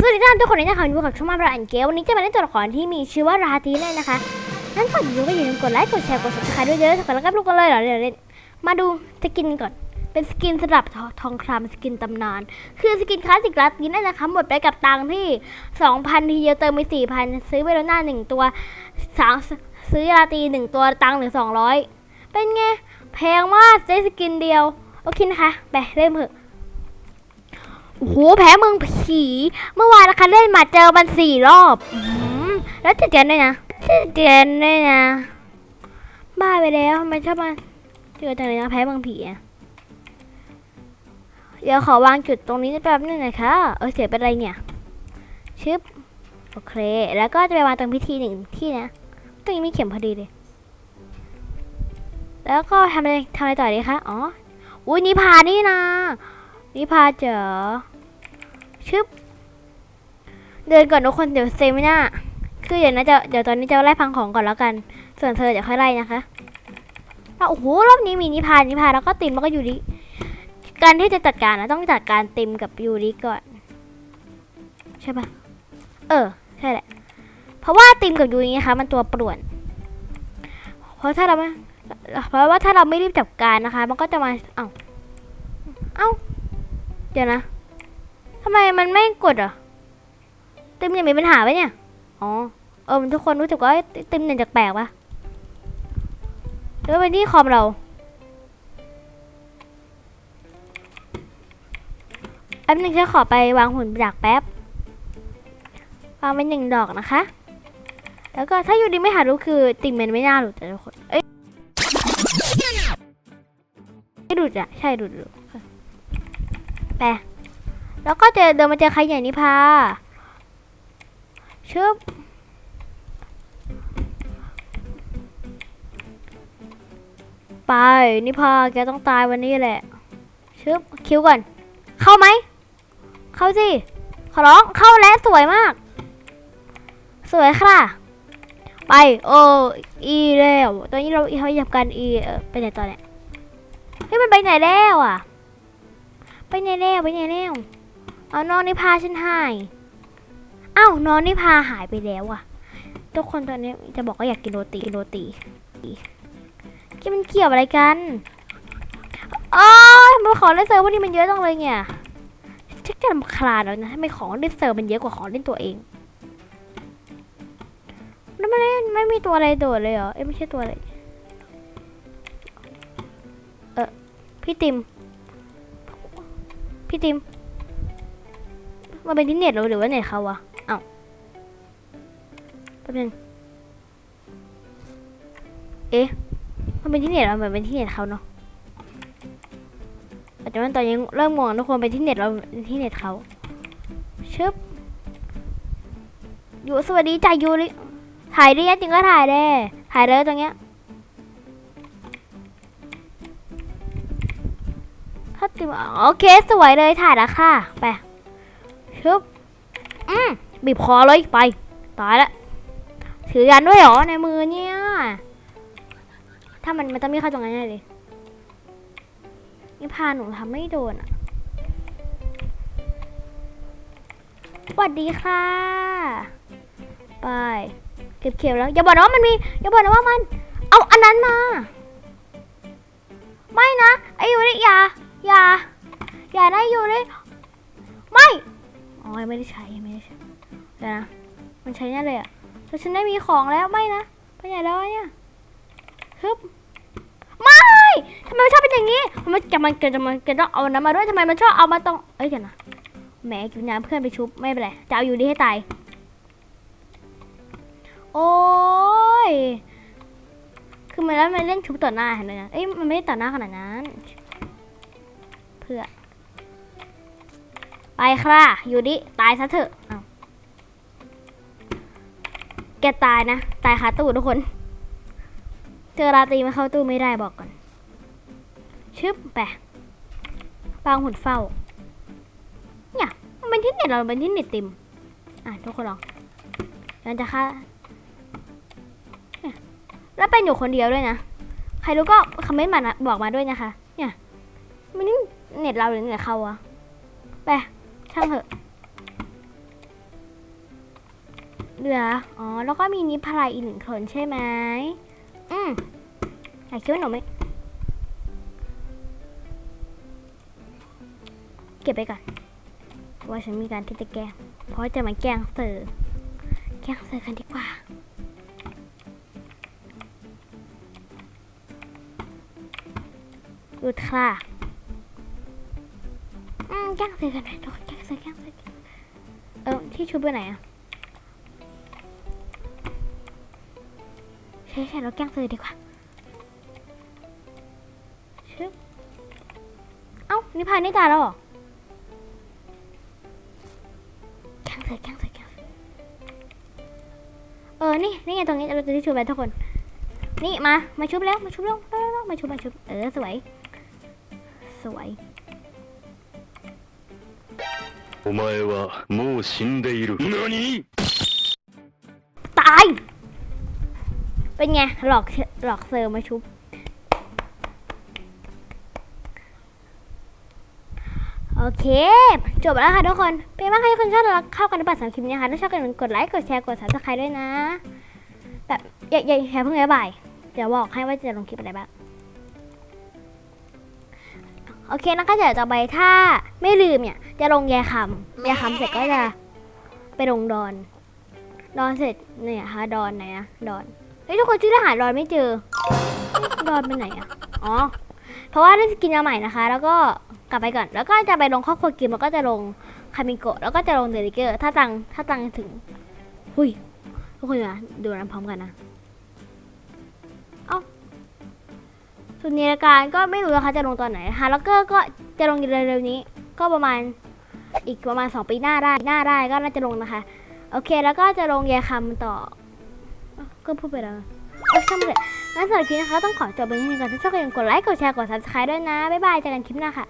สวัสดีท่านทุกคนนะคะอยู่กับช่องมาประอันเกลวันนี้จะมาเล่นตัวละครที่มีชื่อว่าราตีเลยนะคะนั่นก่อนดูก็อย่าลืมกดไลค์กดแชร์กด subscribe ด้วยเยอะๆแล้วก็ลูกกันเลยเหรอเดี๋ยวเล่นมาดูสกินก่อนเป็นสกินสำหรับทองคำสกินตำนาน คือสกินคลาสสิกราตีนั่นนะคะหมดไปกับตังที่ 2,000 ทีเดียวเติมไป 4,000 ซื้อไปแล้วหน้าหนึ่งตัวสาซื้อราตีหนึ่งตัวตังค์เหลือ 200 เป็นไงแพงมากได้สกินเดียวโอเคนะคะไปเริ่มเถอะ โอ้โหแพ้เมืองผีเมื่อวานนะคะเล่นมาเจอมันสี่รอบอแล้วเตียนด้วยนะเตียนด้วยนะ บ้าไปแล้วทำไมชอบมาเจอจังเลยนะแพ้เมืองผีอะเดี๋ยวขอวางจุดตรงนี้แป๊บนึงนะคะเออเสียเป็นไรเนี่ยชึบโอเค แล้วก็จะไปวางตรงพิธีหนึ่งที่นะตรงนี้มีเข็มพอดีเลย แล้วก็ทำอะไรทำอะไรต่อดีคะ อ๋อ อุ้ยนิพานี่นะนิพาเจอ ชึบเดินก่อนทุกคนเดี๋ยวเซมิน่าคือเดี๋ยวนะจะเดี๋ยวตอนนี้จะไล่พังของก่อนแล้วกัน ส่วนเธอเดี๋ยวค่อยไล่นะคะโอ้โหรอบนี้มีนิพานนิพานแล้วก็ติมแล้วก็ยูริการที่จะจัดการนะต้องจัดการติมกับยูริก่อน ใช่ปะเออใช่แหละ เพราะว่าติมกับยูรินะคะมันตัวป่วน เพราะถ้าเราไม่เพราะว่าถ้าเราไม่รีบจัดการนะคะ มันก็จะมาเอ้าเอ้าเดี๋ยวนะำไมมันไม่กดอะติมยังมีปัญหาไหมเนี่ย อ๋อ เออทุกคนรู้สึกว่าติมเนี่ยแปลกปะหรือว่าเป็นที่คอมเรา แป๊บนึงฉันขอไปวางหุ่นจากแป๊บ วางเป็นหนึ่งดอกนะคะ แล้วก็ถ้าอยู่ดีไม่หารู้คือติมมันไม่น่าหลุดแต่ทุกคน เอ้ยไม่หลุดอะใช่หลุดหลุดแปะ แล้วก็เจอเดินมาเจอใครอย่นิพาชึบไปนิพาแกต้องตายวันนี้แหละชึบคิวก่อน เข้าไหม เข้าสิขอร้องเข้าแล้วสวยมาก สวยค่ะ ไปโออีแล้วตอนนี้เราอีเขาหยับกันอีเออไปไหนตอนเนี้ยเฮ้ยมันไปไหนแล้วอะ ไปไหนแล้วไปไหนแล้ว เอาน้องนิพาฉันหายอ้าวน้องนิพาหายไปแล้วอะทุกคนตอนนี้จะบอกว่าอยากกินโรตีกินโรตีกินมันเกี่ยวอะไรกันโอ้ยมันของเล่นเซิร์ฟวันนี้มันเยอะจังเลยเนี่ยชักจะรำคาญแล้วนะทำไมของเล่นเซิร์ฟมันเยอะกว่าของเล่นตัวเองแล้วมันไม่ไม่มีตัวอะไรโดดเลยเหรอเอ้ยไม่ใช่ตัวอะไรเออพี่ติมพี่ติม มันเป็นที่เน็ตเราหรือว่าเน็ตเขาวะเอ้าแป๊บนึงเอ๊ะมันเป็นที่เน็ตเราเหมือนเป็นที่เน็ตเขาเนาะแต่ว่าตอนนี้เริ่มงงทุกคนเป็นที่เน็ตเราที่เน็ตเขาชึบอยู่สวัสดีจ่ายยูริถ่ายไดิจริงก็ถ่ายได้ถ่ายเลยตรงเนี้ยถ้าติมโอเคสวยเลยถ่ายแล้วค่ะ ไป ชึบอืมบีบคอเลยไป ตายละถือยันด้วยเหรอในมือเนี่ย ถ้ามันมันจะไม่เข้าตรงนั้นแน่เลย นี่พาหนูทำไม่โดนอะสวัสดีค่ะ ไป เก็บเขียวแล้ว อย่าบอกนะว่ามันมี อย่าบอกนะว่ามัน เอาอันนั้นมา ไม่นะ ไอยูริอย่าอย่าอย่านะยูริไม่ อ๋อไม่ได้ใช้ไม่ได้ใช้เดี๋ยวนะมันใช้แน่เลยอะแต่ฉันได้มีของแล้วไม่นะไปไหนแล้วเนี่ยฮึบไม่ทำไมมันชอบเป็นอย่างนี้ทำไมจะมันเกิดจะมันเกิดต้องเอาน้ำมาด้วยทำไมมันชอบเอามาตรงเอ้ยเดี๋ยวนะแหมกินน้ำเพื่อนไปชุบไม่เป็นไรจะเอาอยู่ดีให้ตายโอ้ยคือมันแล้วมันเล่นชุบต่อหน้าเห็นไหมนะเอ้ยมันไม่ได้ต่อหน้าขนาดนั้น เพื่อ ไปค่ะ อยู่ดิ ตายซะเถอะเอาแกตายนะ ตายคาตู้ทุกคน เจอราตีมาเข้าตู้ไม่ได้บอกก่อน ชึบไปปางหุ่นเฝ้า เนี่ยมันเป็นที่เน็ตเราเป็นที่เน็ตติม อะทุกคนลองเราจะฆ่าเนี่ยแล้วเป็นอยู่คนเดียวด้วยนะ ใครรู้ก็คอมเมนต์มานะบอกมาด้วยนะคะ เนี่ยมันนี่เน็ตเราหรือเน็ตเขาอะไป ช่างเถอะ เหลือ อ๋อ แล้วก็มีนิพายอีกหนึ่งคนใช่ไหม อืมอยากคิดว่าหนูไม่เก็บไปก่อน ว่าฉันมีการที่จะแกล้ง เพราะจะมาแกล้งเซอร์แกล้งเซอร์กันดีกว่าหยุดค่ะ แกล้งเซอร์กันหน่อยทุกคนแกล้งเซอร์แกล้งเซอร์แกล้งเออที่ชุบไปไหนอะใช่ใช่เราแกล้งเซอร์ดีกว่าชึบเอ้านิพายนี่ตาแล้วหรอแกล้งซอร์แกล้งเซอร์แกล้งเซอร์เออนี่นี่ไงตรงนี้เราจะที่ชุบไปทุกคน นี่มามาชุบแล้วมาชุบแล้วเร็วๆๆมาชุบมาชุบเออสวยสวย お前はもう死んでいる。何 ตาย เป็นไง หลอกเชหลอกเซอร์มาชุบ โอเค จบแล้วค่ะทุกคน เป็นมากใครคนชอบรักเข้ากันในปัดสามคลิปนี้ค่ะถ้าชอบกันกดไลค์ กดแชร์ กดซับสไครต์ด้วยนะ แบบอย่าอย่าอย่าเพิ่งบ๊ายบาย เดี๋ยวบอกให้ว่าจะลงคลิปอะไรบ้าง โอเคนะคะเดี๋ยวต่อไปถ้าไม่ลืมเนี่ย จะลงแยคำแยคำเสร็จก็จะไปลงดอน ดอนเสร็จเนี่ยฮะดอนไหนนะดอนเฮ้ยทุกคนชื่อทหารดอนไม่เจอ ดอนเป็นไหนอะอ๋อ เพราะว่าได้สกินมาใหม่นะคะ แล้วก็กลับไปก่อน แล้วก็จะไปลงครอบครัวเกมแล้วก็จะลงคามิโกะแล้วก็จะลงเดลิเกอร์ ถ้าตังถ้าตังถึง หุยทุกคนนะดูน้ำพร้อมกันนะ ส่วนนิรการก็ไม่รู้นะคะจะลงตอนไหนฮาร์ล็อกเกอร์ก็จะลงเร็วๆนี้ ก็ประมาณอีกประมาณ 2 ปีหน้าได้หน้าได้ก็น่าจะลงนะคะ โอเคแล้วก็จะลงแยคำต่ออก็พูดไปแล้วเออช่างมันเลยงั้นสำหรับคลิปนะคะต้องขอจบไปที่นี่ก่อนถ้าชอบก็อย่าลืมกดไลค์กดแชร์กดซับสไคร b e ด้วยนะบ๊ายบายเจอกันคลิปหน้าค่ะ